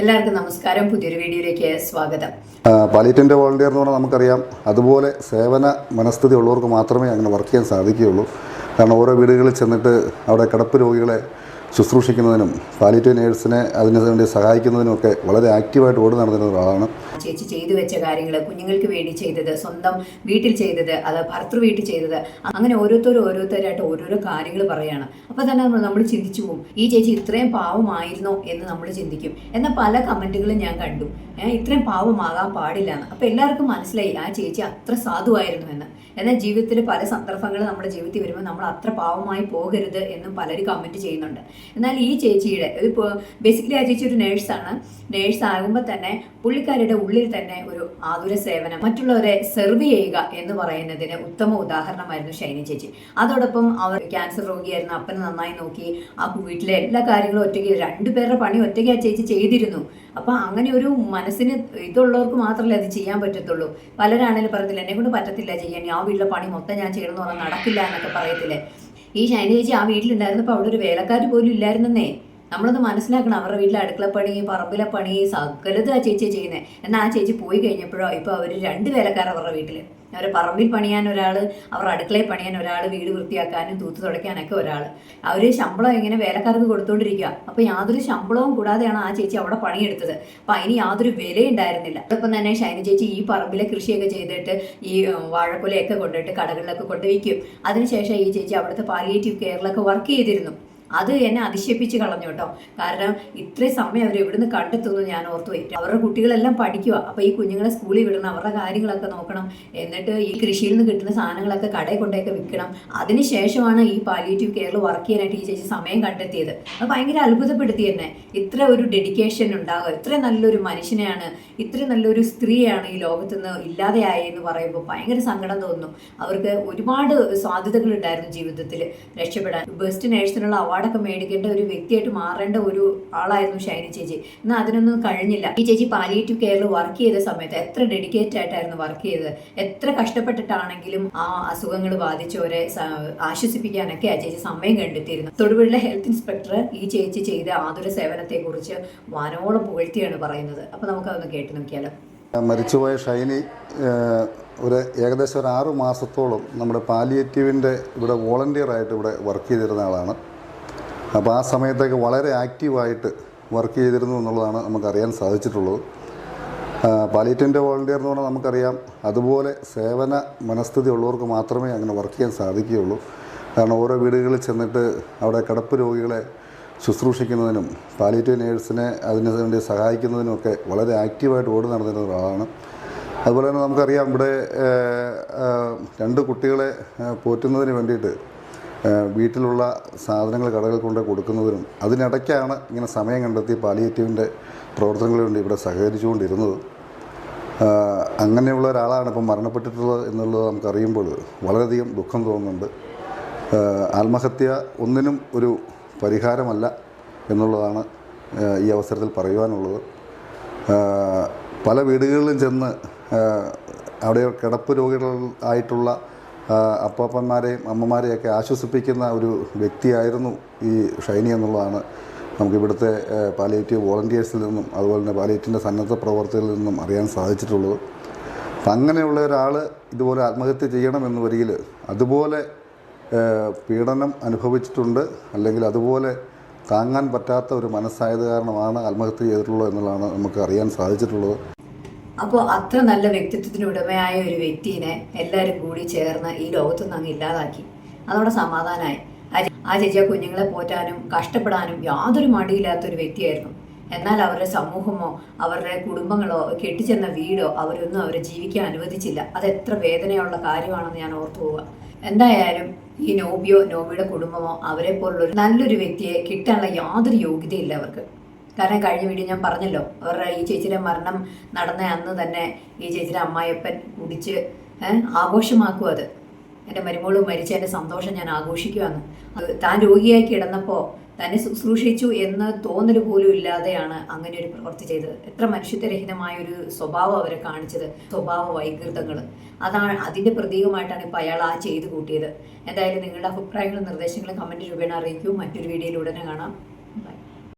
എല്ലാവർക്കും നമസ്കാരം. പുതിയൊരു വീഡിയോയിലേക്ക് സ്വാഗതം. പാലിറ്റന്റെ വോളണ്ടിയർ എന്ന് പറഞ്ഞാൽ നമുക്കറിയാം അതുപോലെ സേവന മനസ്ഥിതി ഉള്ളവർക്ക് മാത്രമേ അങ്ങനെ വർക്ക് ചെയ്യാൻ സാധിക്കുകയുള്ളൂ. കാരണം ഓരോ വീടുകളിൽ ചെന്നിട്ട് അവിടെ കിടപ്പ് രോഗികളെ ശുശ്രൂഷിക്കുന്നതിനും പാലിറ്റീവ് നേഴ്സിനെ അതിനു വേണ്ടി സഹായിക്കുന്നതിനും ഒക്കെ വളരെ ആക്റ്റീവായിട്ട് ഓടി നടന്നിരുന്ന ഒരാളാണ്. ചേച്ചി ചെയ്തു വെച്ച കാര്യങ്ങൾ കുഞ്ഞുങ്ങൾക്ക് വേണ്ടി ചെയ്തത് സ്വന്തം വീട്ടിൽ ചെയ്തത് അത് ഭർത്തൃ വീട്ടിൽ ചെയ്തത് അങ്ങനെ ഓരോരുത്തരും ഓരോരുത്തരായിട്ട് ഓരോരോ കാര്യങ്ങൾ പറയുകയാണ് അപ്പോൾ തന്നെ നമ്മൾ ചിന്തിച്ചു പോകും ഈ ചേച്ചി ഇത്രയും പാവമായിരുന്നോ എന്ന് നമ്മൾ ചിന്തിക്കും. എന്നാൽ പല കമന്റുകളും ഞാൻ കണ്ടു. ഞാൻ ഇത്രയും പാവമാകാൻ പാടില്ല എന്ന്. അപ്പോൾ എല്ലാവർക്കും മനസ്സിലായി ആ ചേച്ചി അത്ര സാധുവായിരുന്നു എന്ന് എന്നാൽ ജീവിതത്തിൽ പല സന്ദർഭങ്ങൾ നമ്മുടെ ജീവിതത്തിൽ വരുമ്പോൾ നമ്മൾ അത്ര പാവമായി പോകരുത് എന്നും പലരും കമന്റ് ചെയ്യുന്നുണ്ട്. എന്നാൽ ഈ ചേച്ചിയുടെ ഇപ്പോൾ ബേസിക്കലി ആ ചേച്ചി ഒരു നേഴ്സാണ് നേഴ്സ് ആകുമ്പോൾ തന്നെ പുള്ളിക്കാരുടെ ഉള്ളിൽ തന്നെ ഒരു ആതുര സേവനം മറ്റുള്ളവരെ സെർവ് ചെയ്യുക എന്ന് പറയുന്നതിന് ഉത്തമ ഉദാഹരണമായിരുന്നു ഷൈനി ചേച്ചി. അതോടൊപ്പം അവർ ക്യാൻസർ രോഗിയായിരുന്നു അപ്പനെ നന്നായി നോക്കി. ആ വീട്ടിലെ എല്ലാ കാര്യങ്ങളും ഒറ്റയ്ക്ക് രണ്ടുപേരുടെ പണി ഒറ്റയ്ക്ക് ആ ചേച്ചി ചെയ്തിരുന്നു. അപ്പോൾ അങ്ങനെ ഒരു മനസ്സിന് ഇതുള്ളവർക്ക് മാത്രമല്ലേ അത് ചെയ്യാൻ പറ്റത്തുള്ളൂ. പലരാണെങ്കിലും പറയത്തില്ല എന്നെ കൊണ്ട് പറ്റത്തില്ല ചെയ്യാൻ ആ വീട്ടിലെ പണി മൊത്തം ഞാൻ ചെയ്യണമെന്ന് പറഞ്ഞാൽ നടക്കില്ല എന്നൊക്കെ പറയത്തില്ലേ. ഈ ഷൈന ചേച്ചി ആ വീട്ടിലുണ്ടായിരുന്നപ്പോൾ അവിടെ ഒരു വേലക്കാർ പോലും ഇല്ലായിരുന്നെന്നേ. നമ്മളൊന്ന് മനസ്സിലാക്കണം അവരുടെ വീട്ടിലെ അടുക്കളപ്പണി പറമ്പിലെ പണി സകലത് ആ ചേച്ചി ചെയ്യുന്നത് എന്നാൽ ആ ചേച്ചി പോയി കഴിഞ്ഞപ്പോഴോ ഇപ്പോൾ അവർ രണ്ട് വേലക്കാർ അവരുടെ വീട്ടിൽ അവരെ പറമ്പിൽ പണിയാൻ ഒരാൾ അവർ അടുക്കളയിൽ പണിയാൻ ഒരാൾ വീട് വൃത്തിയാക്കാനും തൂത്ത് തുടയ്ക്കാനൊക്കെ ഒരാൾ അവർ ശമ്പളം ഇങ്ങനെ വേലക്കാർക്ക് കൊടുത്തോണ്ടിരിക്കുക അപ്പോൾ യാതൊരു ശമ്പളവും കൂടാതെയാണ് ആ ചേച്ചി അവിടെ പണിയെടുത്തത്. അപ്പം അതിന് യാതൊരു വിലയുണ്ടായിരുന്നില്ല. അതോടൊപ്പം തന്നെ ഷൈനി ചേച്ചി ഈ പറമ്പിലെ കൃഷിയൊക്കെ ചെയ്തിട്ട് ഈ വാഴക്കുലയൊക്കെ കൊണ്ടിട്ട് കടകളിലൊക്കെ കൊണ്ട് അതിനുശേഷം ഈ ചേച്ചി അവിടുത്തെ പാലിയേറ്റീവ് കെയറിലൊക്കെ വർക്ക് ചെയ്തിരുന്നു. അത് എന്നെ അതിശയിപ്പിച്ച് കളഞ്ഞു കേട്ടോ. കാരണം ഇത്രയും സമയം അവർ എവിടുന്ന് കണ്ടെത്തുന്നു ഞാൻ ഓർത്തു പോയി അവരുടെ കുട്ടികളെല്ലാം പഠിക്കുക അപ്പോൾ ഈ കുഞ്ഞുങ്ങളെ സ്കൂളിൽ വിടണം അവരുടെ കാര്യങ്ങളൊക്കെ നോക്കണം. എന്നിട്ട് ഈ കൃഷിയിൽ നിന്ന് കിട്ടുന്ന സാധനങ്ങളൊക്കെ കടയിൽ കൊണ്ടൊക്കെ വിൽക്കണം. അതിനുശേഷമാണ് ഈ പാലിയേറ്റീവ് കെയറിൽ വർക്ക് ചെയ്യാനായിട്ട് ഈ ചേച്ചി സമയം കണ്ടെത്തിയത്. അത് ഭയങ്കര അത്ഭുതപ്പെടുത്തി എന്നെ. ഇത്ര ഒരു ഡെഡിക്കേഷൻ ഉണ്ടാകുക ഇത്ര നല്ലൊരു മനുഷ്യനെയാണ് ഇത്ര നല്ലൊരു സ്ത്രീയാണ് ഈ ലോകത്ത് നിന്ന് ഇല്ലാതെയായി എന്ന് പറയുമ്പോൾ ഭയങ്കര സങ്കടം തോന്നുന്നു. അവർക്ക് ഒരുപാട് സാധ്യതകളുണ്ടായിരുന്നു ജീവിതത്തിൽ രക്ഷപ്പെടാൻ. ബെസ്റ്റ് നേഴ്സിനുള്ള അവാർഡൊക്കെ മേടിക്കേണ്ട ഒരു വ്യക്തിയായിട്ട് മാറേണ്ട ഒരു ആളായിരുന്നു ഷൈനി ചേച്ചി. എന്നാൽ അതിനൊന്നും കഴിഞ്ഞില്ല. ഈ ചേച്ചി പാലിയേറ്റീവ് കെയറിൽ വർക്ക് ചെയ്ത സമയത്ത് എത്ര ഡെഡിക്കേറ്റഡ് ആയിട്ടായിരുന്നു വർക്ക് ചെയ്തത്? എത്ര കഷ്ടപ്പെട്ടിട്ടാണെങ്കിലും ആ അസുഖങ്ങൾ ബാധിച്ചവരെ ആശ്വസിപ്പിക്കാനൊക്കെ ആ ചേച്ചി സമയം കണ്ടെത്തിയിരുന്നു. തൊടുപുഴയിലെ ഹെൽത്ത് ഇൻസ്പെക്ടർ ഈ ചേച്ചി ചെയ്ത ആതുര സേവനത്തെക്കുറിച്ച് വാനോളം പുകഴ്ത്തിയാണ് പറയുന്നത്. അപ്പോൾ നമുക്കതൊന്ന് കേട്ട് നോക്കിയാലോ. മരിച്ചുപോയ ഷൈനി ഒരു ഏകദേശം ഒരു ആറു മാസത്തോളം നമ്മുടെ പാലിയേറ്റീവിന്റെ ഇവിടെ വോളണ്ടിയറായിട്ട് ഇവിടെ വർക്ക് ചെയ്തിരുന്ന ആളാണ്. അപ്പോൾ ആ സമയത്തൊക്കെ വളരെ ആക്റ്റീവായിട്ട് വർക്ക് ചെയ്തിരുന്നു എന്നുള്ളതാണ് നമുക്കറിയാൻ സാധിച്ചിട്ടുള്ളത്. പാലിയേറ്റീവിന്റെ വോളണ്ടിയർ എന്ന് പറഞ്ഞാൽ നമുക്കറിയാം അതുപോലെ സേവന മനസ്ഥിതി ഉള്ളവർക്ക് മാത്രമേ അങ്ങനെ വർക്ക് ചെയ്യാൻ സാധിക്കുകയുള്ളൂ. കാരണം ഓരോ വീടുകളിൽ ചെന്നിട്ട് അവിടെ കിടപ്പ് രോഗികളെ ശുശ്രൂഷിക്കുന്നതിനും പാലിയേറ്റീവ് നേഴ്സിനെ അതിനു വേണ്ടി സഹായിക്കുന്നതിനും ഒക്കെ വളരെ ആക്റ്റീവായിട്ട് ഓടി നടന്നിരുന്ന ഒരാളാണ്. അതുപോലെ തന്നെ നമുക്കറിയാം ഇവിടെ രണ്ട് കുട്ടികളെ പോറ്റുന്നതിന് വേണ്ടിയിട്ട് വീട്ടിലുള്ള സാധനങ്ങൾ കടകൾ കൊണ്ട് കൊടുക്കുന്നതിനും അതിനിടയ്ക്കാണ് ഇങ്ങനെ സമയം കണ്ടെത്തി പാലിയേറ്റീവിന്റെ പ്രവർത്തനങ്ങളുണ്ട് ഇവിടെ സഹകരിച്ചുകൊണ്ടിരുന്നത്. അങ്ങനെയുള്ള ഒരാളാണ് ഇപ്പം മരണപ്പെട്ടിട്ടുള്ളത് എന്നുള്ളത് നമുക്കറിയുമ്പോൾ വളരെയധികം ദുഃഖം തോന്നുന്നുണ്ട്. ആത്മഹത്യ ഒന്നിനും ഒരു പരിഹാരമല്ല എന്നുള്ളതാണ് ഈ അവസരത്തിൽ പറയുവാനുള്ളത്. പല വീടുകളിലും ചെന്ന് അവിടെ കിടപ്പ് രോഗികൾ ആയിട്ടുള്ള അപ്പാപ്പന്മാരെയും അമ്മമാരെയൊക്കെ ആശ്വസിപ്പിക്കുന്ന ഒരു വ്യക്തിയായിരുന്നു ഈ ഷൈനി എന്നുള്ളതാണ്. നമുക്കിവിടുത്തെ പാലിയേറ്റീവ് വോളണ്ടിയേഴ്സിൽ നിന്നും അതുപോലെ തന്നെ പാലേറ്റീവിന്റെ സന്നദ്ധ പ്രവർത്തകരിൽ നിന്നും അറിയാൻ സാധിച്ചിട്ടുള്ളത്. അപ്പം അങ്ങനെയുള്ള ഒരാൾ ഇതുപോലെ ആത്മഹത്യ ചെയ്യണമെന്ന് വരിയിൽ അതുപോലെ പീഡനം അനുഭവിച്ചിട്ടുണ്ട്. അല്ലെങ്കിൽ അതുപോലെ താങ്ങാൻ പറ്റാത്ത ഒരു മനസ്സായത് കാരണമാണ് ആത്മഹത്യ ചെയ്തിട്ടുള്ളത് എന്നുള്ളതാണ് നമുക്ക് അറിയാൻ സാധിച്ചിട്ടുള്ളത്. അപ്പോൾ അത്ര നല്ല വ്യക്തിത്വത്തിന് ഉടമയായ ഒരു വ്യക്തിനെ എല്ലാവരും കൂടി ചേർന്ന് ഈ ലോകത്തു നിന്ന് അങ്ങ് ഇല്ലാതാക്കി. അതോടെ സമാധാനമായി ആ ചേച്ചി കുഞ്ഞുങ്ങളെ പോറ്റാനും കഷ്ടപ്പെടാനും യാതൊരു മടിയില്ലാത്ത ഒരു വ്യക്തിയായിരുന്നു. എന്നാൽ അവരുടെ സമൂഹമോ അവരുടെ കുടുംബങ്ങളോ കെട്ടിച്ചെന്ന വീടോ അവരൊന്നും അവരെ ജീവിക്കാൻ അനുവദിച്ചില്ല. അത് എത്ര വേദനയുള്ള കാര്യമാണെന്ന് ഞാൻ ഓർത്തു പോവുക. എന്തായാലും ഈ നോബിയോ നോബിയുടെ കുടുംബമോ അവരെ പോലുള്ള ഒരു നല്ലൊരു വ്യക്തിയെ കിട്ടാനുള്ള യാതൊരു യോഗ്യതയില്ല അവർക്ക്. കാരണം കഴിഞ്ഞ വീഡിയോ ഞാൻ പറഞ്ഞല്ലോ അവരുടെ ഈ ചേച്ചിയുടെ മരണം നടന്ന അന്ന് തന്നെ ഈ ചേച്ചിയുടെ അമ്മായിയപ്പൻ കുടിച്ച് ആഘോഷമാക്കും അത്. എന്റെ മരുമോൾ മരിച്ചതിന്റെ സന്തോഷം ഞാൻ ആഘോഷിക്കുവാന്ന് അത് താൻ രോഗിയായി കിടന്നപ്പോൾ തന്നെ ശുശ്രൂഷിച്ചു എന്ന് തോന്നൽ പോലും ഇല്ലാതെയാണ് അങ്ങനെ ഒരു പ്രവൃത്തി ചെയ്തത്. എത്ര മനുഷ്യത്വരഹിതമായ ഒരു സ്വഭാവം അവരെ കാണിച്ചത് സ്വഭാവ വൈകൃതങ്ങൾ അതാണ് അതിന്റെ പ്രതീകമായിട്ടാണ് ഇപ്പോൾ അയാൾ ആ ചെയ്ത് കൂട്ടിയത്. എന്തായാലും നിങ്ങളുടെ അഭിപ്രായങ്ങളും നിർദ്ദേശങ്ങളും കമന്റ് രൂപേണ അറിയിക്കൂ. മറ്റൊരു വീഡിയോയിൽ ഉടനെ കാണാം. ബൈ.